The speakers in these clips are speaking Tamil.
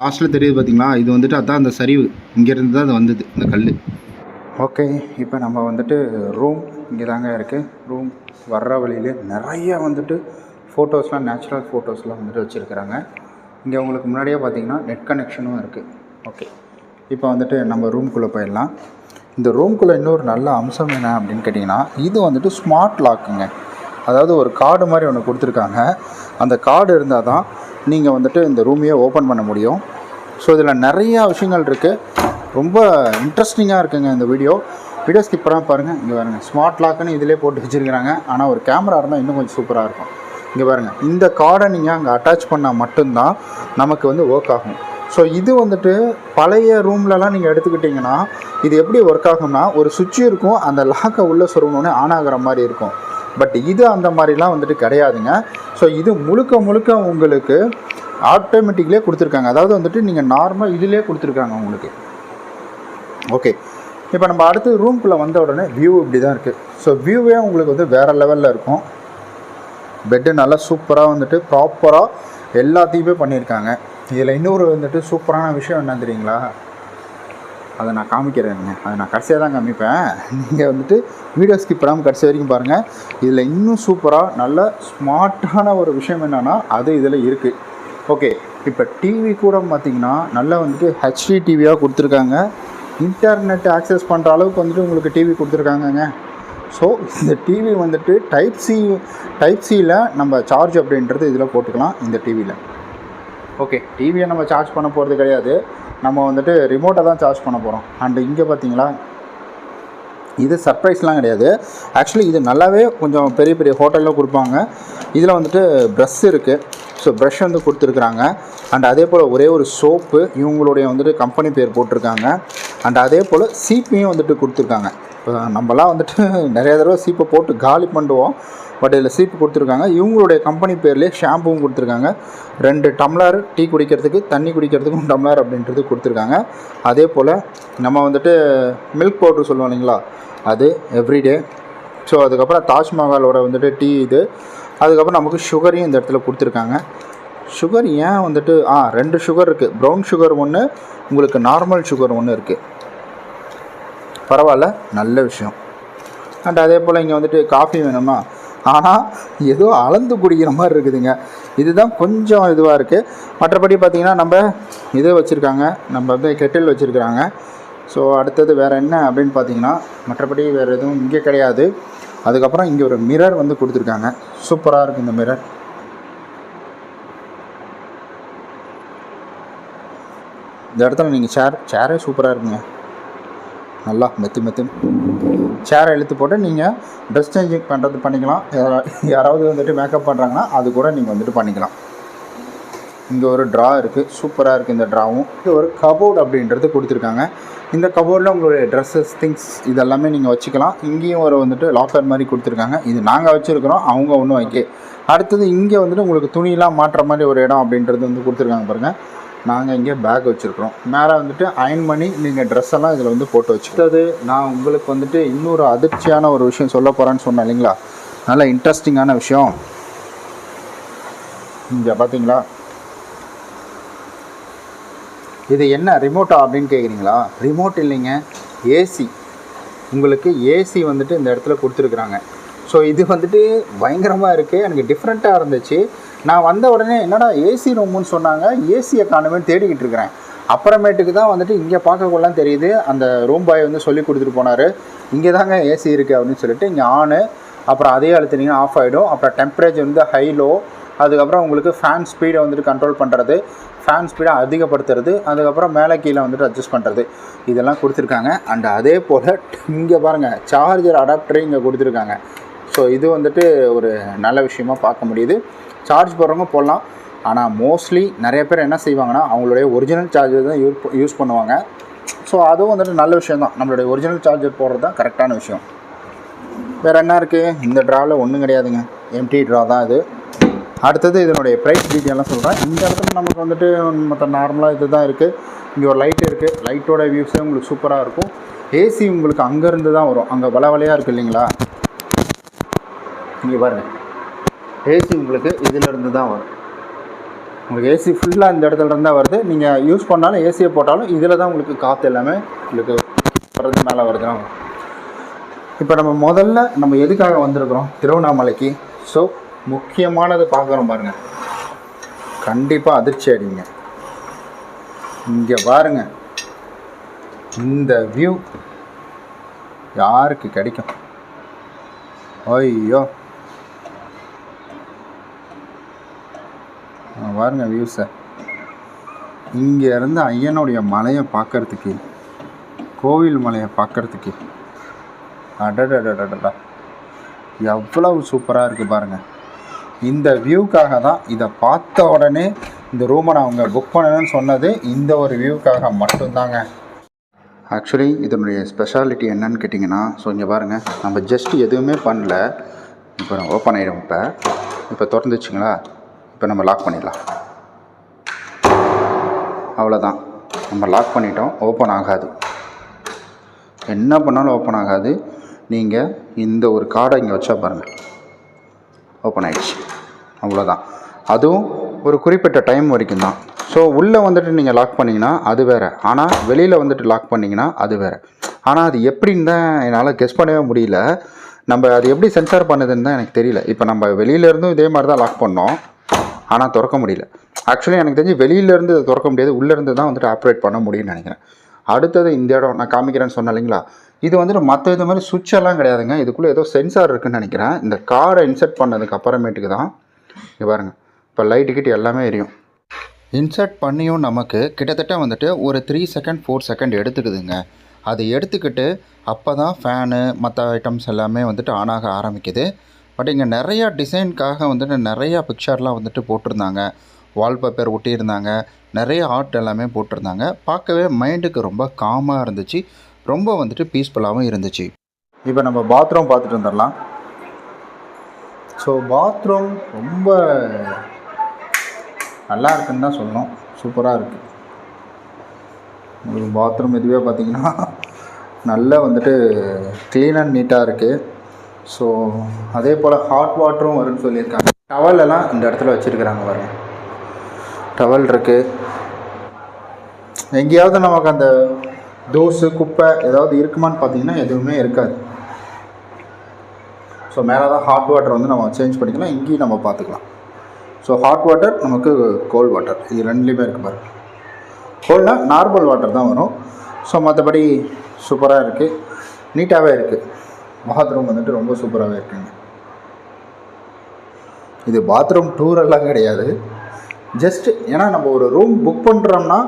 லாஸ்ட்டில் தெரியுது பார்த்தீங்களா இது வந்துட்டு அதான் அந்த சரிவு. இங்கேருந்து தான் அது வந்தது இந்த கல் ஓகே இப்போ நம்ம வந்துட்டு ரூம் இங்கே தாங்க இருக்குது ரூம் வர்ற வழியிலே நிறையா வந்துட்டு ஃபோட்டோஸ்லாம் நேச்சுரல் ஃபோட்டோஸ்லாம் வந்துட்டு வச்சுருக்குறாங்க. இங்கே உங்களுக்கு முன்னாடியே பார்த்தீங்கன்னா நெட் கனெக்ஷனும் இருக்குது ஓகே. இப்போ வந்துட்டு நம்ம ரூம்குள்ளே போயிடலாம். இந்த ரூம்குள்ளே இன்னொரு நல்ல அம்சம் என்ன அப்படின்னு கேட்டிங்கன்னா இது வந்துட்டு ஸ்மார்ட் லாக்குங்க அதாவது ஒரு கார்டு மாதிரி ஒன்று கொடுத்துருக்காங்க. அந்த கார்டு இருந்தால் தான் நீங்கள் வந்துட்டு இந்த ரூமையே ஓப்பன் பண்ண முடியும். ஸோ இதில் நிறையா விஷயங்கள் இருக்குது ரொம்ப இன்ட்ரெஸ்டிங்காக இருக்குங்க இந்த வீடியோ. வீடியோ ஸ்கிப் பண்ணாமல் பாருங்கள் இங்கே பாருங்கள் ஸ்மார்ட் லாக்குன்னு இதிலே போட்டு வச்சுருக்கிறாங்க. ஆனால் ஒரு கேமரா இருந்தால் இன்னும் கொஞ்சம் சூப்பராக இருக்கும். இங்கே பாருங்கள் இந்த கார்டை நீங்கள் அங்கே அட்டாச் பண்ணால் மட்டும்தான் நமக்கு வந்து ஒர்க் ஆகும். ஸோ இது வந்துட்டு பழைய ரூம்லலாம் நீங்கள் எடுத்துக்கிட்டிங்கன்னா இது எப்படி ஒர்க் ஆகும்னா ஒரு சுவிட்ச் இருக்கும். அந்த லாக்கை உள்ளே சொருகணுன்னு ஆன் ஆகிற மாதிரி இருக்கும். பட் இது அந்த மாதிரிலாம் வந்துட்டு கிடையாதுங்க. ஸோ இது முழுக்க முழுக்க உங்களுக்கு ஆட்டோமேட்டிக்லேயே கொடுத்துருக்காங்க. அதாவது வந்துட்டு நீங்கள் நார்மல் இதிலே கொடுத்துருக்காங்க உங்களுக்கு. ஓகே இப்போ நம்ம அடுத்து ரூம்குள்ளே வந்த உடனே வியூ இப்படி தான் இருக்குது ஸோ வியூவே உங்களுக்கு வந்து வேறு லெவலில் இருக்கும். பெட்டு நல்லா சூப்பராக வந்துட்டு ப்ராப்பராக எல்லாத்தையுமே பண்ணியிருக்காங்க. இதில் இன்னொரு வந்துட்டு சூப்பரான விஷயம் என்ன தெரியுங்களா? அதை நான் காமிக்கிறேங்க அதை நான் கடைசியாக தான் காமிப்பேன். நீங்கள் வந்துட்டு வீடியோ ஸ்கிப் பண்ணாமல் கடைசி வரைக்கும் பாருங்கள் இதில் இன்னும் சூப்பராக நல்ல ஸ்மார்ட்டான ஒரு விஷயம் என்னென்னா அது இதில் இருக்குது ஓகே இப்போ டிவி கூட பார்த்தீங்கன்னா நல்லா வந்துட்டு ஹெச்டி டிவியாக கொடுத்துருக்காங்க. இன்டர்நெட் ஆக்சஸ் பண்ணுற அளவுக்கு வந்துட்டு உங்களுக்கு டிவி கொடுத்துருக்காங்கங்க. ஸோ இந்த டிவி வந்துட்டு டைப் சி டைப் சியில் நம்ம சார்ஜ் அப்படின்றது இதில் போட்டுக்கலாம் இந்த டிவியில் ஓகே டிவியை நம்ம சார்ஜ் பண்ண போகிறது கிடையாது. நம்ம வந்துட்டு ரிமோட்டை தான் சார்ஜ் பண்ண போகிறோம் அண்டு இங்கே பார்த்தீங்களா இது சர்ப்ரைஸ்லாம் கிடையாது. ஆக்சுவலி இது நல்லாவே கொஞ்சம் பெரிய பெரிய ஹோட்டலில் கொடுப்பாங்க. இதில் வந்துட்டு ப்ரஷ் இருக்குது ஸோ ப்ரஷ் வந்து கொடுத்துருக்குறாங்க. அண்ட் அதே போல் ஒரே ஒரு சோப்பு இவங்களுடைய வந்துட்டு கம்பெனி பேர் போட்டிருக்காங்க. அண்ட் அதே போல் சீப்பையும் வந்துட்டு கொடுத்துருக்காங்க. இப்போ நம்மலாம் வந்துட்டு நிறைய தடவை சீப்பை போட்டு காலி பண்ணுவோம் பட் இதில் சீப்பு கொடுத்துருக்காங்க. இவங்களுடைய கம்பெனி பேர்லேயே ஷாம்புவும் கொடுத்துருக்காங்க. ரெண்டு டம்ளர் டீ குடிக்கிறதுக்கு தண்ணி குடிக்கிறதுக்கும் டம்ளர் அப்படின்றது கொடுத்துருக்காங்க. அதே போல் நம்ம வந்துட்டு மில்க் பவுட்ரு சொல்லுவோம் இல்லைங்களா? அது எவ்ரிடே ஸோ அதுக்கப்புறம் தாஜ்மஹாலோட வந்துட்டு டீ இது. அதுக்கப்புறம் நமக்கு சுகரையும் இந்த இடத்துல கொடுத்துருக்காங்க. சுகர் ஏன் வந்துட்டு ஆ ரெண்டு சுகர் இருக்குது ப்ரௌன் சுகர் ஒன்று உங்களுக்கு நார்மல் சுகர் ஒன்று இருக்குது பரவாயில்ல நல்ல விஷயம். அண்ட் அதே போல் இங்கே வந்துட்டு காஃபி வேணுமா? ஆனால் ஏதோ அளந்து குடிக்கிற மாதிரி இருக்குதுங்க. இதுதான் கொஞ்சம் இதுவாக இருக்குது மற்றபடி பார்த்திங்கன்னா நம்ம இது வச்சுருக்காங்க. நம்ம வந்து கெட்டில் வச்சுருக்குறாங்க. ஸோ அடுத்தது வேறு என்ன அப்படின்னு பார்த்தீங்கன்னா மற்றபடி வேறு எதுவும் இங்கே கிடையாது. அதுக்கப்புறம் இங்கே ஒரு மிரர் வந்து கொடுத்துருக்காங்க. சூப்பராக இருக்குது இந்த மிரர் இந்த இடத்துல நீங்கள் சேர் சேரே சூப்பராக இருக்குங்க. நல்லா மெத்து மெத்து. சேரை இழுத்து போட்டு நீங்கள் ட்ரெஸ் சேஞ்சிங் பண்ணுறது பண்ணிக்கலாம். யாராவது வந்துட்டு மேக்கப் பண்ணுறாங்கன்னா அது கூட நீங்கள் வந்துட்டு பண்ணிக்கலாம். இங்கே ஒரு ட்ரா இருக்குது சூப்பராக இருக்குது இந்த ட்ராவும் இது ஒரு கபோர்டு அப்படின்றது கொடுத்துருக்காங்க. இந்த கபோர்டில் உங்களுடைய ட்ரெஸ்ஸஸ் திங்ஸ் இதெல்லாமே நீங்கள் வச்சுக்கலாம். இங்கேயும் ஒரு வந்துட்டு லாக்கர் மாதிரி கொடுத்துருக்காங்க. இது நாங்கள் வச்சுருக்கிறோம் அவங்க ஒன்றும் வைக்க. அடுத்தது இங்கே வந்துட்டு உங்களுக்கு துணியெலாம் மாற்றுற மாதிரி ஒரு இடம் அப்படின்றது வந்து கொடுத்துருக்காங்க பாருங்கள் நாங்கள் இங்கே பேக் வச்சுருக்குறோம். மேலே வந்துட்டு அயன் பண்ணி நீங்கள் ட்ரெஸ் எல்லாம் இதில் வந்து போட்டு வச்சுக்கிட்டது. நான் உங்களுக்கு வந்துட்டு இன்னொரு அதிர்ச்சியான ஒரு விஷயம் சொல்ல போகிறேன்னு சொன்னேன் இல்லைங்களா? நல்ல இன்ட்ரெஸ்டிங்கான விஷயம். இங்கே பார்த்தீங்களா இது என்ன ரிமோட்டா அப்படின்னு கேட்குறீங்களா ரிமோட் இல்லைங்க ஏசி உங்களுக்கு ஏசி வந்துட்டு இந்த இடத்துல கொடுத்துருக்குறாங்க. ஸோ இது வந்துட்டு பயங்கரமாக இருக்குது எனக்கு டிஃப்ரெண்ட்டாக இருந்துச்சு. நான் வந்த உடனே என்னடா ஏசி ரூமுன்னு சொன்னாங்க ஏசியை எக்கானமின்னு தேடிக்கிட்டு இருக்கிறேன். அப்புறமேட்டுக்கு தான் வந்துட்டு இங்கே பார்க்கக்குள்ளலாம் தெரியுது அந்த ரூம் பாய் வந்து சொல்லி கொடுத்துட்டு போனார். இங்கே தாங்க ஏசி இருக்குது அப்படின்னு சொல்லிட்டு இங்கே ஆனு அப்புறம் அதே அழுத்தினீங்கன்னா ஆஃப் ஆகிடும் அப்புறம் டெம்பரேச்சர் வந்து ஹை லோ அதுக்கப்புறம் உங்களுக்கு ஃபேன் ஸ்பீடை வந்துட்டு கண்ட்ரோல் பண்ணுறது ஃபேன் ஸ்பீடை அதிகப்படுத்துறது அதுக்கப்புறம் மேலே கீழே வந்துட்டு அட்ஜஸ்ட் பண்ணுறது இதெல்லாம் கொடுத்துருக்காங்க. அண்ட் அதே போல் இங்கே பாருங்கள் சார்ஜர் அடாப்டரையும் இங்கே கொடுத்துருக்காங்க. ஸோ இது வந்துட்டு ஒரு நல்ல விஷயமா பார்க்க முடியுது. சார்ஜ் போடுறவங்க போடலாம். ஆனால் மோஸ்ட்லி நிறைய பேர் என்ன செய்வாங்கன்னா அவங்களுடைய ஒரிஜினல் சார்ஜர் தான் யூஸ் யூஸ் பண்ணுவாங்க. ஸோ அதுவும் வந்துட்டு நல்ல விஷயம் தான். நம்மளுடைய ஒரிஜினல் சார்ஜர் போடுறது தான் கரெக்டான விஷயம். வேறு என்ன இருக்குது இந்த ட்ராவில் ஒன்றும் கிடையாதுங்க. எம்டி ட்ரா தான் இது அடுத்தது இதனுடைய ப்ரைஸ் டீட்டெயிலாம் சொல்கிறேன் இந்த இடத்துல நமக்கு வந்துட்டு மற்ற நார்மலாக இது தான் இருக்குது இங்கே ஒரு லைட் இருக்குது லைட்டோட வியூஸே உங்களுக்கு சூப்பராக இருக்கும். ஏசி உங்களுக்கு அங்கேருந்து தான் வரும். அங்கே வள வலையாக இருக்குது இல்லைங்களா? இங்கே பாருங்கள் ஏசி உங்களுக்கு இதிலிருந்து தான் வரும். உங்களுக்கு ஏசி ஃபுல்லாக இந்த இடத்துல இருந்தால் வருது. நீங்கள் யூஸ் பண்ணாலும் ஏசியை போட்டாலும் இதில் தான் உங்களுக்கு காற்று எல்லாமே உங்களுக்கு வர்றது மேலே வருதுன்னா இப்போ நம்ம முதல்ல நம்ம எதுக்காக வந்திருக்கிறோம்? திருவண்ணாமலைக்கு. ஸோ முக்கியமானது பார்க்குறோம் பாருங்கள் கண்டிப்பாக அதிர்ச்சி அடிங்க. இங்கே பாருங்க. இந்த வியூ யாருக்கு கிடைக்கும்? ஐயோ. ஆ, பாருங்க வியூஸை இங்கே இருந்து ஐயனுடைய மலையை பார்க்கறதுக்கு கோவில் மலையை பார்க்கறதுக்கு. அடடடடடா எவ்வளவு சூப்பராக இருக்குது பாருங்கள் இந்த வியூக்காக தான் இதை பார்த்த உடனே இந்த ரூமை நான் அவங்க புக் பண்ணணும்னு சொன்னது இந்த ஒரு வியூக்காக மட்டும்தாங்க. ஆக்சுவலி இதனுடைய ஸ்பெஷாலிட்டி என்னன்னு கேட்டிங்கன்னா ஸோ இங்கே பாருங்கள் நம்ம ஜஸ்ட் எதுவுமே பண்ணல. இப்போ நான் ஓப்பன் ஆகிடும் இப்போ. இப்போ திறந்துச்சுங்களா? இப்போ நம்ம லாக் பண்ணிடலாம். அவ்வளோதான் நம்ம லாக் பண்ணிட்டோம். ஓப்பன் ஆகாது. என்ன பண்ணாலும் ஓப்பன் ஆகாது. நீங்கள் இந்த ஒரு கார்டை இங்கே வச்சா பாருங்கள் ஓப்பன் ஆகிடுச்சு அவ்வளோதான் அதுவும் ஒரு குறிப்பிட்ட டைம் வரைக்கும் தான். ஸோ உள்ளே வந்துட்டு நீங்கள் லாக் பண்ணிங்கன்னா அது வேறு. ஆனால் வெளியில் வந்துட்டு லாக் பண்ணிங்கன்னா அது வேறு. ஆனால் அது எப்படின்னு தான் என்னால் கெஸ் பண்ணவே முடியல. நம்ம அது எப்படி சென்சார் பண்ணுதுன்னு தான் எனக்கு தெரியல. இப்போ நம்ம வெளியிலேருந்தும் இதே மாதிரி தான் லாக் பண்ணோம். ஆனால் திறக்க முடியல. ஆக்சுவலி எனக்கு தெரிஞ்சு வெளியிலேருந்து அதை திறக்க முடியாது. உள்ளேருந்து தான் வந்துட்டு ஆப்ரேட் பண்ண முடியும்னு நினைக்கிறேன். அடுத்தது இந்த இடம் நான் காமிக்கிறேன்னு சொன்னேன் இல்லைங்களா? இது வந்துட்டு மற்ற இது மாதிரி சுவிட்ச் எல்லாம் கிடையாதுங்க. இதுக்குள்ளே ஏதோ சென்சார் இருக்குதுன்னு நினைக்கிறேன். இந்த காரை இன்செர்ட் பண்ணதுக்கு அப்புறமேட்டுக்கு தான். இங்கே பாருங்கள் இப்போ லைட்டு கிட்ட எல்லாமே எரியும். இன்சர்ட் பண்ணியும் நமக்கு கிட்டத்தட்ட வந்துட்டு ஒரு த்ரீ செகண்ட் ஃபோர் செகண்ட் எடுத்துக்குதுங்க. அது எடுத்துக்கிட்டு அப்போ தான் ஃபேனு மற்ற ஐட்டம்ஸ் எல்லாமே வந்துட்டு ஆன் ஆக ஆரம்பிக்குது. பட் இங்கே நிறையா டிசைனுக்காக வந்துட்டு நிறையா பிக்சர்லாம் வந்துட்டு போட்டிருந்தாங்க. வால்பேப்பர் ஒட்டியிருந்தாங்க. நிறைய ஆர்ட் எல்லாமே போட்டிருந்தாங்க. பார்க்கவே மைண்டுக்கு ரொம்ப காமாக இருந்துச்சு. ரொம்ப வந்துட்டு பீஸ்ஃபுல்லாகவும் இருந்துச்சு. இப்போ நம்ம பாத்ரூம் பார்த்துட்டு வந்துடலாம். ஸோ பாத்ரூம் ரொம்ப நல்லா இருக்குன்னு தான் சொல்லணும். சூப்பராக இருக்குது உங்களுக்கு பாத்ரூம் இதுவே பார்த்திங்கன்னா நல்லா வந்துட்டு க்ளீன் அண்ட் நீட்டாக இருக்குது ஸோ அதே போல் ஹாட் வாட்டரும் வரும்னு சொல்லியிருக்காங்க. டவல் எல்லாம் இந்த இடத்துல வச்சுருக்குறாங்க பாருங்க. டவல் இருக்குது எங்கேயாவது நமக்கு அந்த தூசு குப்பை ஏதாவது இருக்குமான்னு பார்த்தீங்கன்னா எதுவுமே இருக்காது. ஸோ மேலே தான் ஹாட் வாட்டர் வந்து நம்ம சேஞ்ச் பண்ணிக்கலாம். இங்கேயும் நம்ம பார்த்துக்கலாம். ஸோ ஹாட் வாட்டர் நமக்கு கோல்ட் வாட்டர் இது ரெண்டுலேயுமே இருக்குது பாருங்க. கோல்ட்னா நார்மல் வாட்டர் தான் வரும். ஸோ மற்றபடி சூப்பராக இருக்குது நீட்டாகவே இருக்குது பாத்ரூம் வந்துட்டு ரொம்ப சூப்பராகவே இருக்குங்க. இது பாத்ரூம் டூர் எல்லாம் கிடையாது. ஜஸ்ட் ஏன்னா நம்ம ஒரு ரூம் புக் பண்ணுறோம்னா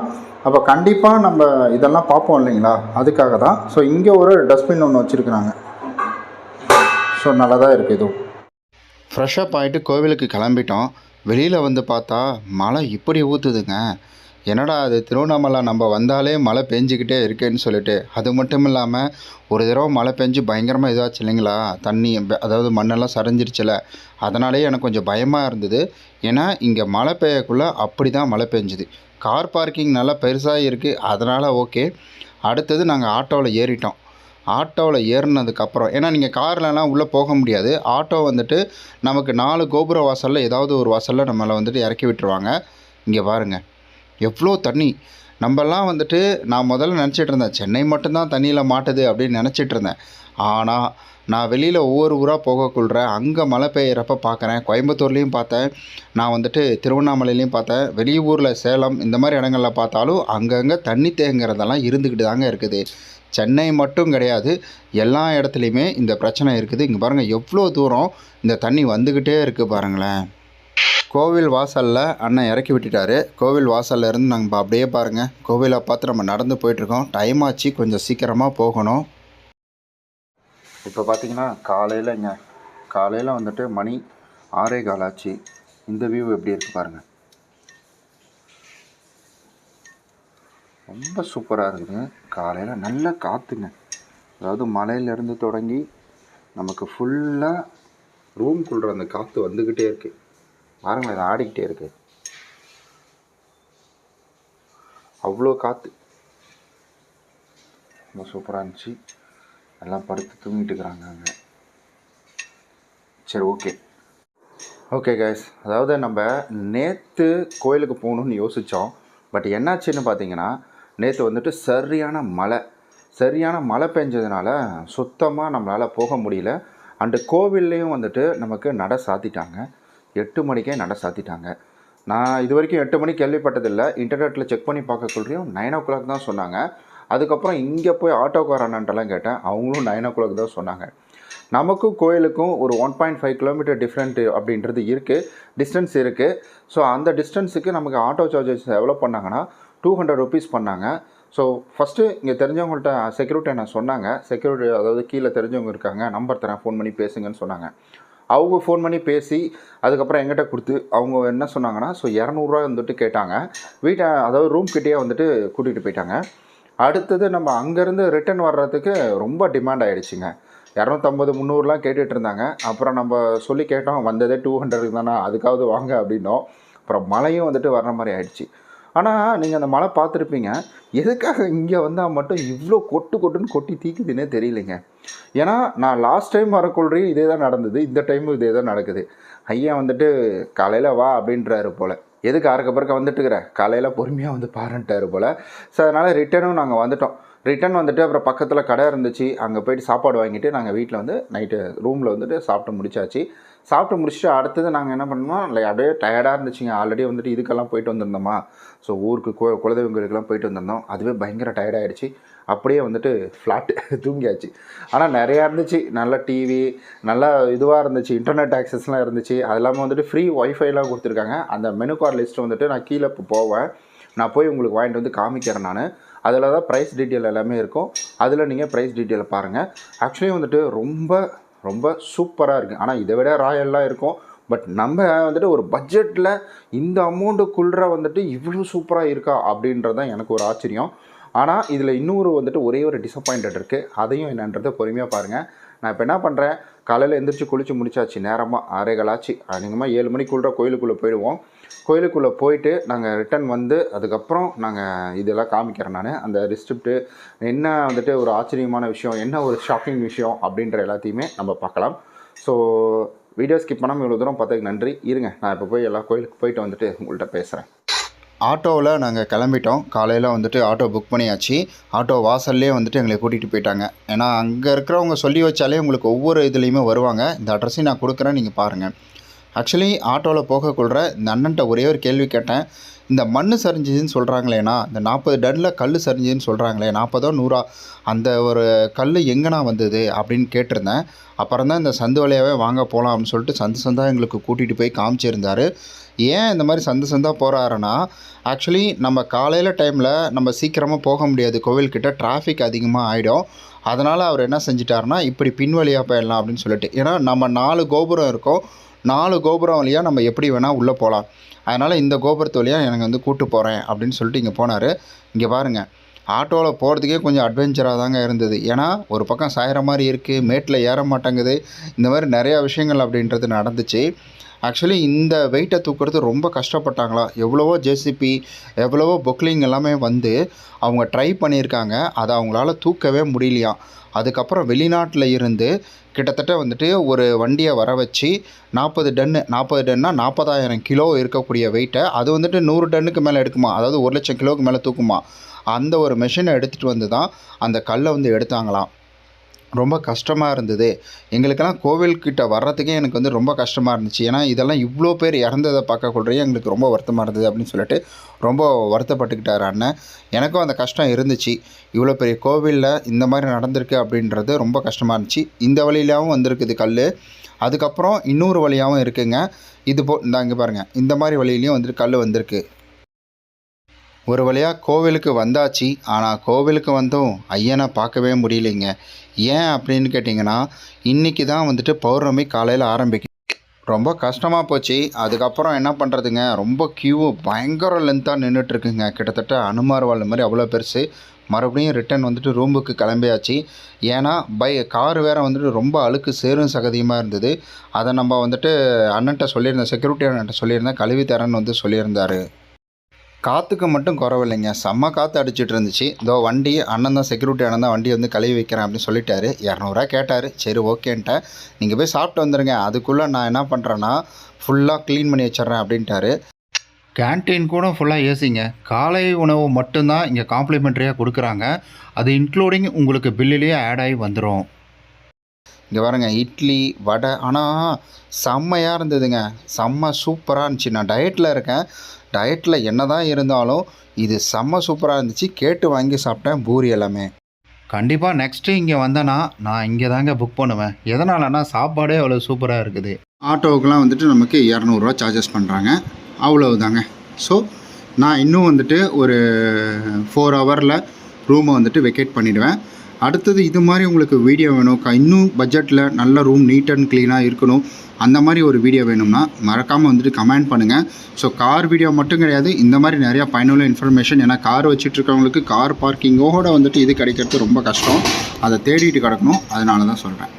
அப்போ கண்டிப்பாக நம்ம இதெல்லாம் பார்ப்போம் இல்லைங்களா? அதுக்காக தான். ஸோ இங்கே ஒரு டஸ்ட்பின் ஒன்று வச்சுருக்குறாங்க. ஸோ நல்லா தான் இருக்குது இதுவும் ஃப்ரெஷ்ஷப் ஆகிட்டு கோவிலுக்கு கிளம்பிட்டோம். வெளியில் வந்து பார்த்தா மழை இப்படி ஊற்றுதுங்க என்னடா அது திருவண்ணாமலை நம்ம வந்தாலே மழை பெஞ்சிக்கிட்டே இருக்குன்னு சொல்லிட்டு. அது மட்டும் இல்லாமல் ஒரு தடவை மழை பெஞ்சு பயங்கரமாக இதாச்சு இல்லைங்களா? தண்ணி அதாவது மண்ணெல்லாம் சரிஞ்சிருச்சுல. அதனாலேயே எனக்கு கொஞ்சம் பயமாக இருந்தது. ஏன்னா இங்கே மழை பெய்யக்குள்ளே அப்படி தான் மழை பெஞ்சுது. கார் பார்க்கிங் நல்லா பெருசாக இருக்குது அதனால் ஓகே. அடுத்தது நாங்கள் ஆட்டோவில் ஏறிட்டோம். ஆட்டோவில் ஏறினதுக்கப்புறம் ஏன்னா நீங்கள் கார்லலாம் உள்ளே போக முடியாது. ஆட்டோ வந்துட்டு நமக்கு நாலு கோபுர வாசலில் ஏதாவது ஒரு வாசலில் நம்மளை வந்துட்டு இறக்கி விட்டுருவாங்க. இங்கே பாருங்கள் எவ்வளோ தண்ணி? நம்மலாம் வந்துட்டு நான் முதல்ல நினச்சிட்டு இருந்தேன் சென்னை மட்டும்தான் தண்ணியில் மாட்டுது அப்படின்னு நினச்சிட்டு இருந்தேன். ஆனால் நான் வெளியில் ஒவ்வொரு ஊராக போகக்குள்ள அங்கே மழை பெய்கிறப்ப பார்க்குறேன் கோயம்புத்தூர்லேயும் பார்த்தேன். நான் வந்துட்டு திருவண்ணாமலையிலையும் பார்த்தேன். வெளியூரில் சேலம் இந்த மாதிரி இடங்களில் பார்த்தாலும் அங்கங்கே தண்ணி தேங்குறதெல்லாம் இருந்துக்கிட்டு தாங்க இருக்குது. சென்னை மட்டும் கிடையாது. எல்லா இடத்துலையுமே இந்த பிரச்சனை இருக்குது. இங்கே பாருங்கள் எவ்வளோ தூரம் இந்த தண்ணி வந்துக்கிட்டே இருக்குது பாருங்களேன். கோவில் வாசலில் அண்ணன் இறக்கி விட்டுட்டாரு. கோவில் வாசல்ல இருந்து நாங்கள் அப்படியே பாருங்கள் கோவிலை பார்த்து நம்ம நடந்து போயிட்டுருக்கோம். டைம் ஆச்சு. கொஞ்சம் சீக்கிரமாக போகணும். இப்போ பார்த்தீங்கன்னா காலையில் இங்கே காலையில் வந்துட்டு மணி ஆறே கால் ஆச்சு. இந்த வியூ எப்படி இருக்குது பாருங்கள் ரொம்ப சூப்பராக இருக்குதுங்க காலையில் நல்ல காற்றுங்க அதாவது மலையிலேருந்து தொடங்கி நமக்கு ஃபுல்லாக ரூம்குள்ள அந்த காற்று வந்துக்கிட்டே இருக்குது பாருங்களேன் இது ஆடிக்கிட்டே இருக்கு. அவ்வளோ காற்று ரொம்ப சூப்பராக இருந்துச்சு. எல்லாம் படுத்து தூங்கிட்டு இருக்கிறாங்க அங்கே. சரி ஓகே. ஓகே கைஸ் அதாவது நம்ம நேற்று கோயிலுக்கு போகணுன்னு யோசித்தோம் பட் என்னாச்சுன்னு பார்த்தீங்கன்னா நேற்று வந்துட்டு சரியான மழை. சரியான மழை பெஞ்சதுனால சுத்தமாக நம்மளால் போக முடியல. அண்டு கோவில்லையும் வந்துட்டு நமக்கு நட சாத்திட்டாங்க. எட்டு மணிக்கே நட சாத்திட்டாங்க. நான் இது வரைக்கும் எட்டு மணிக்கு கேள்விப்பட்டதில்லை. இன்டர்நெட்டில் செக் பண்ணி பார்க்கக்குள்ளேயும் நைன் ஓ கிளாக் தான் சொன்னாங்க. அதுக்கப்புறம் இங்கே போய் ஆட்டோக்கார அண்ணன்ட்டெல்லாம் கேட்டேன். அவங்களும் நைன் ஓ கிளாக் தான் சொன்னாங்க. நமக்கும் கோயிலுக்கும் ஒரு one point five kilometre different அப்படின்றது இருக்குது டிஸ்டன்ஸ் இருக்குது ஸோ அந்த டிஸ்டன்ஸுக்கு நமக்கு ஆட்டோ சார்ஜஸ் எவ்வளோ பண்ணாங்கன்னா டூ ஹண்ட்ரட் ருபீஸ் பண்ணாங்க. ஸோ ஃபஸ்ட்டு இங்கே தெரிஞ்சவங்கள்ட்ட செக்யூரிட்டி நான் சொன்னாங்க. செக்யூரிட்டி அதாவது கீழே தெரிஞ்சவங்க இருக்காங்க. நம்பர் தரேன் ஃபோன் பண்ணி பேசுங்கன்னு சொன்னாங்க. அவங்க ஃபோன் பண்ணி பேசி அதுக்கப்புறம் எங்கிட்ட கொடுத்து அவங்க என்ன சொன்னாங்கன்னா ஸோ இரநூறுவா வந்துட்டு கேட்டாங்க. வீட்டை அதாவது ரூம் கிட்டேயே வந்துட்டு கூட்டிகிட்டு போயிட்டாங்க. அடுத்தது நம்ம அங்கேருந்து ரிட்டர்ன் வர்றதுக்கு ரொம்ப டிமாண்ட் ஆகிடுச்சிங்க இரநூத்தம்பது முந்நூறுலாம் கேட்டுட்டு இருந்தாங்க. அப்புறம் நம்ம சொல்லி கேட்டோம் வந்ததே டூ ஹண்ட்ரடுக்கு தானே அதுக்காவது வாங்க அப்படின்னோம். அப்புறம் மழையும் வந்துட்டு வர்ற மாதிரி ஆயிடுச்சு. ஆனால் நீங்கள் அந்த மழை பார்த்துருப்பீங்க. எதுக்காக இங்கே வந்தால் மட்டும் இவ்வளோ கொட்டு கொட்டுன்னு கொட்டி தீக்குதுன்னே தெரியலைங்க. ஏன்னா நான் லாஸ்ட் டைம் வரக்குள்ளரையும் இதே தான் நடந்தது. இந்த டைமும் இதே தான் நடக்குது. ஐயா வந்துட்டு காலையில் வா அப்படின்றாரு போல். எதுக்கு அறக்க பிறக்க வந்துட்டுக்கிற காலையில் பொறுமையாக வந்து பாருன்ட்டாரு போல். ஸோ அதனால் ரிட்டனும் நாங்கள் வந்துட்டோம். ரிட்டன் வந்துட்டு அப்புறம் பக்கத்தில் கடை இருந்துச்சு. அங்கே போயிட்டு சாப்பாடு வாங்கிட்டு நாங்கள் வீட்டில் வந்து நைட்டு ரூமில் வந்துட்டு சாப்பிட்டு முடிச்சாச்சு. சாப்பிட்டு முடிச்சுட்டு அடுத்தது நாங்கள் என்ன பண்ணோம் இல்லை அப்படியே டயர்டாக இருந்துச்சுங்க. ஆல்ரெடி வந்துட்டு இதுக்கெல்லாம் போயிட்டு வந்திருந்தோமா? ஸோ ஊருக்கு கு குலதெய்வம் கோயிலுக்கெல்லாம் போயிட்டு வந்திருந்தோம். அதுவே பயங்கர டயர்டாகிடுச்சு அப்படியே வந்துட்டு ஃப்ளாட்டு தூங்கியாச்சு. ஆனால் நிறையா இருந்துச்சு. நல்ல டிவி நல்லா இதுவாக இருந்துச்சு. இன்டர்நெட் ஆக்சஸ்லாம் இருந்துச்சு. அது இல்லாமல் வந்துட்டு ஃப்ரீ ஒய்ஃபைலாம் கொடுத்துருக்காங்க. அந்த மெனு கார்டு லிஸ்ட்டு வந்துட்டு நான் கீழே இப்போ போவேன். நான் போய் உங்களுக்கு வாங்கிட்டு வந்து காமிக்கிறேன் நான். அதில் தான் ப்ரைஸ் டீட்டெயில் எல்லாமே இருக்கும். அதில் நீங்கள் ப்ரைஸ் டீட்டெயிலை பாருங்கள் ஆக்சுவலி வந்துட்டு ரொம்ப ரொம்ப சூப்பராக இருக்குது ஆனால் இதை விட ராயல்லாம் இருக்கும். பட் நம்ம வந்துட்டு ஒரு பட்ஜெட்டில் இந்த அமௌண்ட்டுக்குள்ளே வந்துட்டு இவ்வளோ சூப்பராக இருக்கா அப்படின்றது தான் எனக்கு ஒரு ஆச்சரியம். ஆனால் இதில் இன்னொரு வந்துட்டு ஒரே ஒரு டிசப்பாயிண்டட் இருக்குது அதையும் என்னன்றதை பொறுமையாக பாருங்கள் நான் இப்போ என்ன பண்ணுறேன் காலையில் எந்திரிச்சு குளித்து முடிச்சாச்சு. நேரமாக ஆறேகாலாச்சு அதிகமாக ஏழு மணிக்குள்ளே கோயிலுக்குள்ளே போயிடுவோம். கோயிலுக்குள்ளே போயிட்டு நாங்கள் ரிட்டன் வந்து அதுக்கப்புறம் நாங்கள் இதெல்லாம் காமிக்கிறேன் நான். அந்த ரிசிப்ட்டு என்ன வந்துட்டு ஒரு ஆச்சரியமான விஷயம் என்ன ஒரு ஷாக்கிங் விஷயம் அப்படின்ற எல்லாத்தையுமே நம்ம பார்க்கலாம். ஸோ வீடியோ ஸ்கிப் பண்ணாமல் இவ்வளோ தூரம் பார்த்ததுக்கு நன்றி. இருங்க நான் இப்போ போய் எல்லா கோயிலுக்கு போயிட்டு வந்துட்டு உங்கள்கிட்ட பேசுகிறேன் ஆட்டோவில் நாங்கள் கிளம்பிட்டோம். காலையில் வந்துட்டு ஆட்டோ புக் பண்ணியாச்சு. ஆட்டோ வாசல்லே வந்துட்டு எங்களை கூட்டிகிட்டு போயிட்டாங்க. ஏன்னா அங்கே இருக்கிறவங்க சொல்லி வச்சாலே உங்களுக்கு ஒவ்வொரு இதுலேயுமே வருவாங்க. இந்த அட்ரஸையும் நான் கொடுக்குறேன் நீங்கள் பாருங்கள் ஆக்சுவலி ஆட்டோவில் போகக்குள்ள இந்த அண்ணன்ட்ட ஒரே ஒரு கேள்வி கேட்டேன். இந்த மண் சரிஞ்சிதுன்னு சொல்கிறாங்களேண்ணா இந்த நாற்பது டன்னில் கல் சரிஞ்சிதுன்னு சொல்கிறாங்களே நாற்பதோ நூறா? அந்த ஒரு கல் எங்கேண்ணா வந்தது? அப்படின்னு கேட்டிருந்தேன். அப்புறம் தான் இந்த சந்து வழியாகவே வாங்க போகலாம் அப்படின்னு சொல்லிட்டு சந்து சந்தாக எங்களுக்கு கூட்டிகிட்டு போய் காமிச்சிருந்தார். ஏன் இந்த மாதிரி சந்து சந்தாக போகிறாருன்னா ஆக்சுவலி நம்ம காலையில் டைமில் நம்ம சீக்கிரமாக போக முடியாது. கோவில்கிட்ட டிராஃபிக் அதிகமாக ஆகிடும் அதனால் அவர் என்ன செஞ்சிட்டாருன்னா இப்படி பின்வழியாக போயிடலாம் அப்படின்னு சொல்லிட்டு. ஏன்னா நம்ம நாலு கோபுரம் இருக்கோம். நாலு கோபுரம் வழியாக நம்ம எப்படி வேணால் உள்ளே போகலாம் அதனால் இந்த கோபுரத்து வழியாக எனக்கு வந்து கூட்டு போகிறேன் அப்படின்னு சொல்லிட்டு இங்கே போனார். இங்கே பாருங்கள் ஆட்டோவில் போகிறதுக்கே கொஞ்சம் அட்வென்ச்சராக தாங்க இருந்தது. ஏன்னா ஒரு பக்கம் சாயிற மாதிரி இருக்குது மேட்டில் ஏற மாட்டேங்குது. இந்த மாதிரி நிறையா விஷயங்கள் அப்படின்றது நடந்துச்சு. ஆக்சுவலி இந்த வெயிட்டை தூக்குறது ரொம்ப கஷ்டப்பட்டாங்களா? எவ்வளவோ ஜேசிபி எவ்வளவோ பொக்லிங் எல்லாமே வந்து அவங்க ட்ரை பண்ணியிருக்காங்க. அதை அவங்களால தூக்கவே முடியலையாம் அதுக்கப்புறம் வெளிநாட்டில் இருந்து கிட்டத்தட்ட வந்துட்டு ஒரு வண்டியை வர வச்சு நாற்பது டன்னு நாற்பது டன்னா நாற்பதாயிரம் கிலோ இருக்கக்கூடிய வெயிட்டை அது வந்துட்டு நூறு டன்னுக்கு மேலே எடுக்குமா? அதாவது ஒரு லட்சம் கிலோவுக்கு மேலே தூக்குமா? அந்த ஒரு மிஷினை எடுத்துகிட்டு வந்து தான் அந்த கல்லை வந்து எடுத்தாங்களாம். ரொம்ப கஷ்டமாக இருந்தது. எங்களுக்கெல்லாம் கோவில்கிட்ட வர்றதுக்கே எனக்கு வந்து ரொம்ப கஷ்டமாக இருந்துச்சு. ஏன்னா இதெல்லாம் இவ்வளோ பேர் இறந்ததை பார்க்கக்கூடயே எங்களுக்கு ரொம்ப வருத்தமாக இருந்தது அப்படின்னு சொல்லிட்டு ரொம்ப வருத்தப்பட்டுக்கிட்டார் அண்ணன். எனக்கும் அந்த கஷ்டம் இருந்துச்சு. இவ்வளோ பெரிய கோவிலில் இந்த மாதிரி நடந்திருக்கு அப்படின்றது ரொம்ப கஷ்டமாக இருந்துச்சு. இந்த வழியிலாவும் வந்திருக்குது கல் அதுக்கப்புறம் இன்னொரு வழியாகவும் இருக்குங்க. இது போ இந்த அங்கே பாருங்கள் இந்த மாதிரி வழியிலையும் வந்துட்டு கல் வந்திருக்கு. ஒரு வழியாக கோவிலுக்கு வந்தாச்சு. ஆனால் கோவிலுக்கு வந்தும் ஐயனை பார்க்கவே முடியலைங்க. ஏன் அப்படின்னு கேட்டிங்கன்னா இன்றைக்கி தான் வந்துட்டு பௌர்ணமி காலையில் ஆரம்பிக்கும் ரொம்ப கஷ்டமாக போச்சு. அதுக்கப்புறம் என்ன பண்ணுறதுங்க ரொம்ப க்யூ பயங்கர லென்த்தாக நின்றுட்டுருக்குங்க கிட்டத்தட்ட அனுமார் வாழ் மாதிரி அவ்வளோ பெருசு. மறுபடியும் ரிட்டன் வந்துட்டு ரூமுக்கு கிளம்பியாச்சு. ஏன்னா பை கார் வேறு வந்துட்டு ரொம்ப அழுக்கு சேரும் சகதியமாக இருந்தது. அதை நம்ம வந்துட்டு அண்ணன்ட்ட சொல்லியிருந்தேன் செக்யூரிட்டி அண்ணன்ட்ட சொல்லியிருந்தேன் கழுவி தரேன்னு வந்து சொல்லியிருந்தார். காற்றுக்கு மட்டும் குறவில்லைங்க. செம்ம காற்று அடிச்சிட்டு இருந்துச்சு. இதோ வண்டி அண்ணன் தான் செக்யூரிட்டி அண்ணன் தான் வண்டி வந்து கழுவி வைக்கிறேன் அப்படின்னு சொல்லிட்டாரு. இரநூறுவா கேட்டார். சரி ஓகேன்ட்டேன் நீங்கள் போய் சாப்பிட்டு வந்துடுங்க அதுக்குள்ளே நான் என்ன பண்ணுறேன்னா ஃபுல்லாக க்ளீன் பண்ணி வச்சிட்றேன் அப்படின்ட்டாரு. கேன்டீன் கூட ஃபுல்லாக ஏசிங்க. காலை உணவு மட்டும்தான் இங்கே காம்ப்ளிமெண்ட்ரியாக கொடுக்குறாங்க. அது இன்க்ளூடிங் உங்களுக்கு பில்லுலேயே ஆட் ஆகி வந்துடும் இங்கே பாருங்க இட்லி வடை. ஆனால் செம்மையாக இருந்ததுங்க. செம்ம சூப்பராக இருந்துச்சு. நான் டயட்டில் இருக்கேன். டயட்டில் என்ன தான் இருந்தாலும் இது செம்ம சூப்பராக இருந்துச்சு. கேட்டு வாங்கி சாப்பிட்டேன் பூரி எல்லாமே. கண்டிப்பாக நெக்ஸ்ட்டு இங்கே வந்தேன்னா நான் இங்கே தாங்க புக் பண்ணுவேன். எதனாலனா சாப்பாடே அவ்வளோ சூப்பராக இருக்குது. ஆட்டோவுக்குலாம் வந்துட்டு நமக்கு இரநூறுவா சார்ஜஸ் பண்ணுறாங்க அவ்வளவுதாங்க. ஸோ நான் இன்னும் வந்துட்டு ஒரு ஃபோர் ஹவரில் ரூமை வந்துட்டு வெக்கேட் பண்ணிவிடுவேன் அடுத்தது இது மாதிரி உங்களுக்கு வீடியோ வேணும். க- இன்னும் பட்ஜெட்டில் நல்ல ரூம் நீட் அண்ட் க்ளீனாக இருக்கணும். அந்த மாதிரி ஒரு வீடியோ வேணும்னா மறக்காமல் வந்துட்டு கமெண்ட் பண்ணுங்கள் ஸோ கார் வீடியோ மட்டும் கிடையாது. இந்த மாதிரி நிறையா பயனுள்ள இன்ஃபர்மேஷன் ஏன்னா கார் வச்சுட்டு இருக்கவங்களுக்கு கார் பார்க்கிங்கோட வந்துட்டு இது கிடைக்கிறது ரொம்ப கஷ்டம். அதை தேடிட்டு கிடக்கணும். அதனால தான் சொல்கிறேன்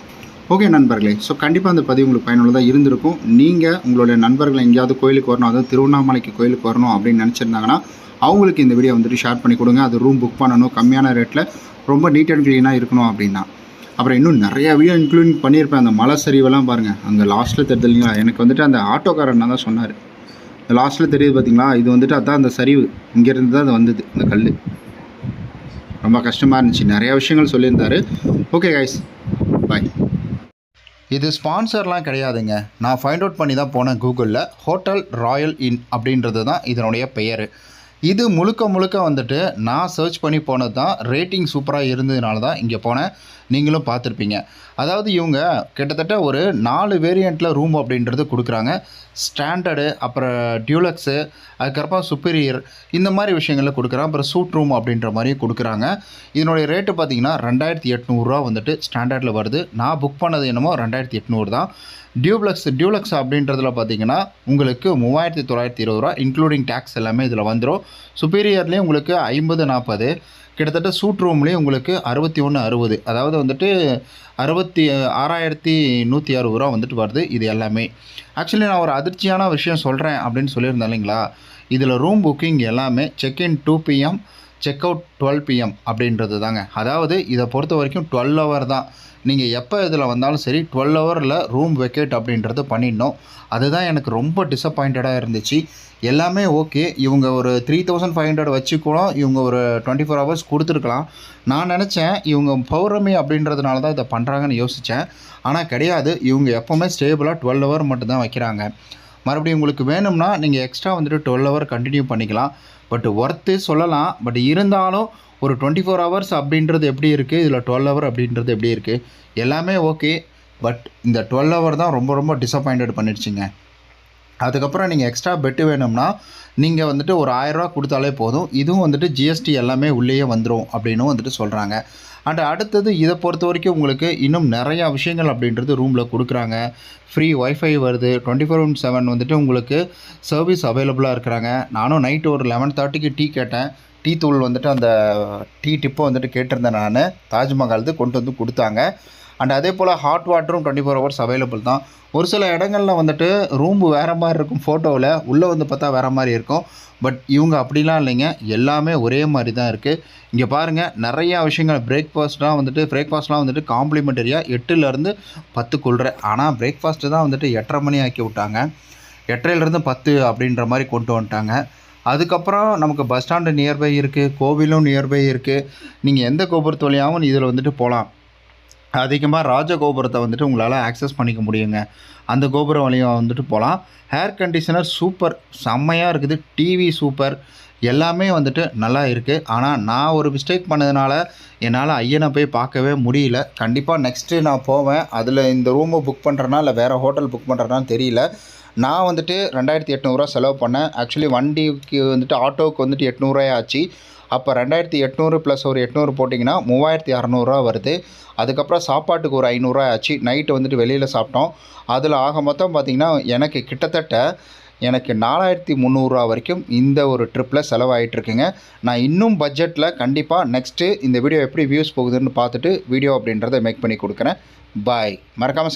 ஓகே நண்பர்களே. ஸோ கண்டிப்பாக அந்த பதிவு உங்களுக்கு பயனுள்ளதாக இருந்திருக்கும். நீங்கள் உங்களுடைய நண்பர்கள் எங்கேயாவது கோயிலுக்கு வரணும் அதாவது திருவண்ணாமலைக்கு கோயிலுக்கு வரணும் அப்படின்னு நினச்சிருந்தாங்கன்னா அவங்களுக்கு இந்த வீடியோ வந்துட்டு ஷேர் பண்ணி கொடுங்க. அது ரூம் புக் பண்ணணும். கம்மியான ரேட்டில் ரொம்ப நீட் அண்ட் க்ளீனாக இருக்கணும் அப்படின்னா. அப்புறம் இன்னும் நிறைய வீடியோ இன்க்ளூட் பண்ணியிருப்பேன். அந்த மலை சரிவெல்லாம் பாருங்கள் அங்கே லாஸ்ட்டில் தெரியுது இல்லைங்களா? எனக்கு வந்துட்டு அந்த ஆட்டோக்காரன் தான் சொன்னார். இந்த லாஸ்ட்டில் தெரியுது பார்த்தீங்களா இது வந்துட்டு அதான் அந்த சரிவு. இங்கேருந்து தான் அது வந்தது இந்த கல் ரொம்ப கஷ்டமாக இருந்துச்சு. நிறைய விஷயங்கள் சொல்லியிருந்தாரு. ஓகே கைஸ் பாய் இது ஸ்பான்சர்லாம் கிடையாதுங்க. நான் ஃபைண்ட் அவுட் பண்ணி தான் போனேன் கூகுளில். ஹோட்டல் ராயல் இன் அப்படின்றது தான் இதனுடைய பெயர். இது முழுக்க முழுக்க வந்துட்டு நான் சர்ச் பண்ணி போனது தான் ரேட்டிங் சூப்பராக இருந்ததுனால தான் இங்கே போனேன். நீங்களும் பார்த்துருப்பீங்க. அதாவது இவங்க கிட்டத்தட்ட ஒரு நாலு வேரியண்ட்டில் ரூம் அப்படின்றது கொடுக்குறாங்க. ஸ்டாண்டர்டு அப்புறம் டியூலக்ஸு அதுக்கப்புறம் சுப்பீரியர் இந்த மாதிரி விஷயங்களில் கொடுக்குறாங்க. அப்புறம் சூட் ரூம் அப்படின்ற மாதிரியும் கொடுக்குறாங்க. இதனுடைய ரேட்டு பார்த்தீங்கன்னா ரெண்டாயிரத்தி எட்நூறுரூவா வந்துட்டு ஸ்டாண்டர்டில் வருது. நான் புக் பண்ணது என்னமோ ரெண்டாயிரத்தி எட்நூறு தான். டியூப்ளக்ஸ் டியூலக்ஸ் அப்படின்றதுல பார்த்தீங்கன்னா உங்களுக்கு மூவாயிரத்தி தொள்ளாயிரத்தி இருபது ரூபா இன்க்ளூடிங் டேக்ஸ் எல்லாமே இதில் வந்துடும் சுப்பீரியர்லேயும் உங்களுக்கு ஐம்பது நாற்பது கிட்டத்தட்ட சூட் ரூம்லேயும் உங்களுக்கு அறுபத்தி ஒன்று அறுபது. அதாவது வந்துட்டு அறுபத்தி ஆறாயிரத்தி நூற்றி அறுபது ரூபா வந்துட்டு வருது இது எல்லாமே. ஆக்சுவலி நான் ஒரு அதிர்ச்சியான விஷயம் சொல்கிறேன் அப்படின்னு சொல்லியிருந்தேன் இல்லைங்களா? இதில் ரூம் புக்கிங் எல்லாமே check in two PM check out twelve PM அப்படின்றது தாங்க. அதாவது இதை பொறுத்த வரைக்கும் டுவெல் ஹவர் தான். நீங்கள் எப்போ இதில் வந்தாலும் சரி டுவெல் ஹவரில் ரூம் வெக்கேட் அப்படின்றது பண்ணிடணும். அதுதான் எனக்கு ரொம்ப டிசப்பாயிண்டடாக இருந்துச்சு. எல்லாமே ஓகே இவங்க ஒரு த்ரீ தௌசண்ட் ஃபைவ் ஹண்ட்ரட் வச்சு கூட இவங்க ஒரு டுவெண்ட்டி ஃபோர் ஹவர்ஸ் கொடுத்துருக்கலாம். நான் நினச்சேன் இவங்க பௌர்ணமி அப்படின்றதுனால தான் இதை பண்ணுறாங்கன்னு யோசித்தேன் ஆனால் கிடையாது. இவங்க எப்போவுமே ஸ்டேபிளாக டுவெல் ஹவர் மட்டும்தான் வைக்கிறாங்க. மறுபடியும் உங்களுக்கு வேணும்னா நீங்கள் எக்ஸ்ட்ரா வந்துட்டு டுவெல் ஹவர் கண்டினியூ பண்ணிக்கலாம். பட் ஒர்த்து சொல்லலாம். பட் இருந்தாலும் ஒரு டுவெண்ட்டி ஃபோர் ஹவர்ஸ் அப்படின்றது எப்படி இருக்குது இதில் டுவெல் ஹவர் அப்படின்றது எப்படி இருக்குது எல்லாமே ஓகே பட் இந்த டுவெல் ஹவர் தான் ரொம்ப ரொம்ப டிசப்பாயிண்டட் பண்ணிடுச்சிங்க. அதுக்கப்புறம் நீங்கள் எக்ஸ்ட்ரா பெட்டு வேணும்னா நீங்கள் வந்துட்டு ஒரு ஆயிரரூவா கொடுத்தாலே போதும். இதுவும் வந்துட்டு ஜிஎஸ்டி எல்லாமே உள்ளேயே வந்துடும் அப்படின்னு வந்துட்டு சொல்கிறாங்க அண்ட் அடுத்தது இதை பொறுத்த வரைக்கும் உங்களுக்கு இன்னும் நிறையா விஷயங்கள் அப்படின்றது ரூமில் கொடுக்குறாங்க. ஃப்ரீ ஒய்ஃபை வருது. டுவெண்ட்டி ஃபோர் இன்ட் செவன் வந்துட்டு உங்களுக்கு சர்வீஸ் அவைலபிளாக இருக்கிறாங்க. நானும் நைட்டு ஒரு லெவன் தேர்ட்டிக்கு டீ கேட்டேன். டீ தூள் வந்துட்டு அந்த டீ டிப்பை வந்துட்டு கேட்டிருந்தேன் நான். தாஜ்மஹால்து கொண்டு வந்து கொடுத்தாங்க. அண்ட் அதே போல் ஹாட் வாட்டரும் டுவெண்ட்டி ஃபோர் ஹவர்ஸ் அவைலபிள் தான். ஒரு சில இடங்களில் வந்துட்டு ரூம் வேறு மாதிரி இருக்கும் ஃபோட்டோவில் உள்ளே வந்து பார்த்தா வேறு மாதிரி இருக்கும். பட் இவங்க அப்படிலாம் இல்லைங்க. எல்லாமே ஒரே மாதிரி தான் இருக்குது இங்கே பாருங்கள் நிறையா விஷயங்கள். பிரேக்ஃபாஸ்ட்லாம் வந்துட்டு பிரேக்ஃபாஸ்ட்லாம் வந்துட்டு காம்ப்ளிமெண்டரியாக எட்டுலேருந்து பத்துக்குள்ற ஆனால் பிரேக்ஃபாஸ்ட்டு தான் வந்துட்டு எட்டரை மணி ஆக்கி விட்டாங்க. எட்டரைலேருந்து பத்து அப்படின்ற மாதிரி கொண்டு வந்துட்டாங்க. அதுக்கப்புறம் நமக்கு பஸ் ஸ்டாண்டு நியர்பை இருக்குது கோவிலும் நியர்பை இருக்குது நீங்கள் எந்த கோபுரத்து வழியாகவும் இதில் வந்துட்டு போகலாம் அதிகமாக ராஜ கோபுரத்தை வந்துட்டு உங்களால் ஆக்சஸ் பண்ணிக்க முடியுங்க. அந்த கோபுரம் வழியாக வந்துட்டு போகலாம் ஹேர் கண்டிஷனர் சூப்பர் செம்மையாக இருக்குது. டிவி சூப்பர் எல்லாமே வந்துட்டு நல்லா இருக்குது ஆனால் நான் ஒரு மிஸ்டேக் பண்ணதுனால என்னால் ஐயனை போய் பார்க்கவே முடியல. கண்டிப்பாக நெக்ஸ்ட்டு நான் போவேன். அதில் இந்த ரூமை புக் பண்ணுறேன்னா இல்லை வேறு ஹோட்டல் புக் பண்ணுறேன்னா தெரியல. நான் வந்துட்டு ரெண்டாயிரத்தி எட்நூறுரூவா செலவு பண்ணேன். ஆக்சுவலி வண்டிக்கு வந்துட்டு ஆட்டோவுக்கு வந்துட்டு எட்நூறுரூவாய் ஆச்சு. அப்போ ரெண்டாயிரத்தி எட்நூறு ப்ளஸ் ஒரு எட்நூறு போட்டிங்கன்னா மூவாயிரத்தி அறநூறுவா வருது. அதுக்கப்புறம் சாப்பாட்டுக்கு ஒரு ஐநூறுரூவா ஆச்சு. நைட்டு வந்துட்டு வெளியில் சாப்பிட்டோம். அதில் ஆக மொத்தம் பார்த்திங்கன்னா எனக்கு கிட்டத்தட்ட எனக்கு நாலாயிரத்தி முந்நூறுரூவா வரைக்கும் இந்த ஒரு ட்ரிப்பில் செலவாயிட்ருக்குங்க நான் இன்னும் பட்ஜெட்டில் கண்டிப்பாக நெக்ஸ்ட்டு இந்த வீடியோ எப்படி வியூஸ் போகுதுன்னு பார்த்துட்டு வீடியோ அப்படின்றத மேக் பண்ணி கொடுக்குறேன். பாய் மறக்காமல்